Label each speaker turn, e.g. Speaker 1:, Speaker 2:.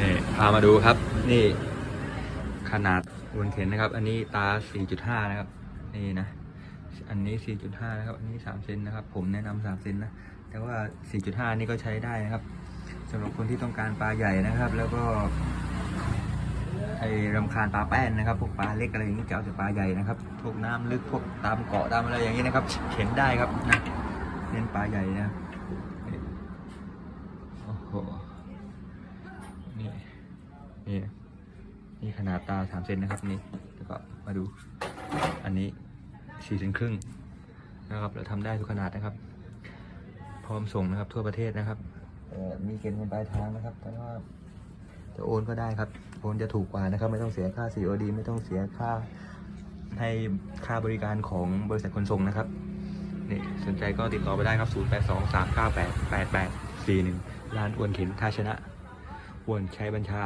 Speaker 1: นี่พามาดูครับ นี่ ขนาดวนเข็นนะครับ อันนี้ตา 4.5 นะครับ นี่นะ อันนี้ 4.5 นะครับ อันนี้ 3 เซนนะครับ ผมแนะนำ3เซนนะ แต่ว่า 4.5 นี่ก็ใช้ได้นะครับสำหรับคนที่ต้องการปลาใหญ่นะครับ แล้วก็ไอ้รำคาญปลาแป้นนะครับ พวกปลาเล็กอะไรอย่างนี้จะเอาแต่ปลาใหญ่นะครับ พวกน้ำลึก พวกตามเกาะตามอะไรอย่างนี้นะครับ เข็นได้ครับนะเน้นปลาใหญ่นะ โอ้โห นี่นี่ขนาดตาสามเซนนะครับนี่แล้วก็มาดูอันนี้สี่เซนครึ่งนะครับ เราทำได้ทุกขนาดนะครับ พร้อมส่งนะครับทั่วประเทศนะครับมีเกณฑ์คนปลายทางนะครับแต่ว่าจะโอนก็ได้ครับ โอนจะถูกกว่านะครับ ไม่ต้องเสียค่า COD ไม่ต้องเสียค่าให้ค่าบริการของบริษัทขนส่งนะครับนี่สนใจก็ติดต่อไปได้ครับ 0 8 2 3 9 8 8 8 4 1 ร้านอ้วนเข็นท่าชนะอ้วนใช้บัญชา